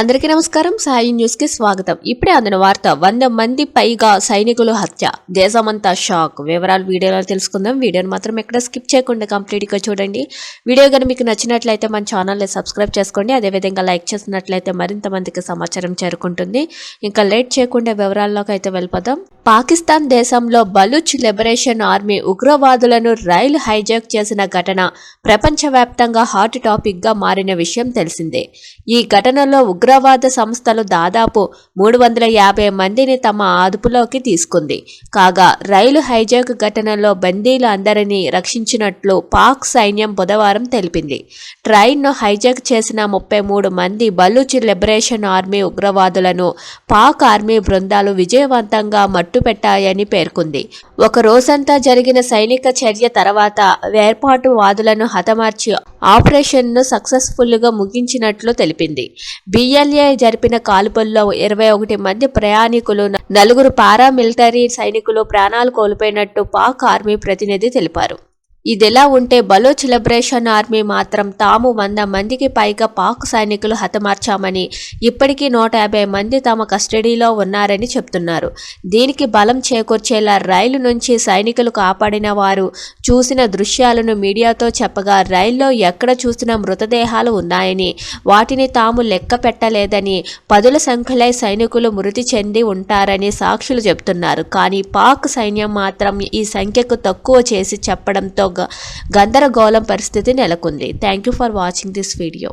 అందరికీ నమస్కారం. సాయి న్యూస్కి స్వాగతం. ఇప్పుడే అందిన వార్త వంద మంది పైగా సైనికులు హత్య. దేశమంతా షాక్. వివరాలు వీడియోలో తెలుసుకుందాం. వీడియోని మాత్రం ఎక్కడ స్కిప్ చేయకుండా కంప్లీట్గా చూడండి. వీడియో కనుక మీకు నచ్చినట్లయితే మన ఛానల్ని సబ్స్క్రైబ్ చేసుకోండి. అదేవిధంగా లైక్ చేసినట్లయితే మరింత మందికి సమాచారం చేరుకుంటుంది. ఇంకా లేట్ చేయకుండా వివరాల్లోకి అయితే వెళ్ళిపోదాం. పాకిస్తాన్ దేశంలో బలూచ్ లిబరేషన్ ఆర్మీ ఉగ్రవాదులను రైలు హైజాక్ చేసిన ఘటన ప్రపంచవ్యాప్తంగా హాట్ టాపిక్గా మారిన విషయం తెలిసిందే. ఈ ఘటనలో ఉగ్రవాద సంస్థలు దాదాపు మూడు వందల యాభై మందిని తమ అదుపులోకి తీసుకుంది. కాగా రైలు హైజాక్ ఘటనలో బందీలు అందరినీ రక్షించినట్లు పాక్ సైన్యం బుధవారం తెలిపింది. ట్రైన్ను హైజాక్ చేసిన ముప్పై మూడు మంది బలూచ్ లిబరేషన్ ఆర్మీ ఉగ్రవాదులను పాక్ ఆర్మీ బృందాలు విజయవంతంగా మట్టు పెట్టాయని పేర్కొంది. ఒక రోజంతా జరిగిన సైనిక చర్య తర్వాత వేర్పాటు వాదులను హతమార్చి ఆపరేషన్ను సక్సెస్ఫుల్గా ముగించినట్లు తెలిపింది. బిఎల్ఏ జరిపిన కాల్పుల్లో ఇరవై ఒకటి మంది ప్రయాణికులు నలుగురు పారామిలిటరీ సైనికులు ప్రాణాలు కోల్పోయినట్టు పాక్ ఆర్మీ ప్రతినిధి తెలిపారు. ఇదిలా ఉంటే బలోచ్ లిబరేషన్ ఆర్మీ మాత్రం తాము వంద మందికి పైగా పాక్ సైనికులు హతమార్చామని ఇప్పటికీ నూట యాభై మంది తమ కస్టడీలో ఉన్నారని చెప్తున్నారు. దీనికి బలం చేకూర్చేలా రైలు నుంచి సైనికులు కాపాడిన వారు చూసిన దృశ్యాలను మీడియాతో చెప్పగా రైల్లో ఎక్కడ చూసిన మృతదేహాలు ఉన్నాయని వాటిని తాము లెక్క పెట్టలేదని పదుల సంఖ్యలో సైనికులు మృతి చెంది ఉంటారని సాక్షులు చెబుతున్నారు కానీ పాక్ సైన్యం మాత్రం ఈ సంఖ్యకు తక్కువ చేసి చెప్పడంతో గందరగోళం పరిస్థితి నెలకొంది. Thank you for watching this video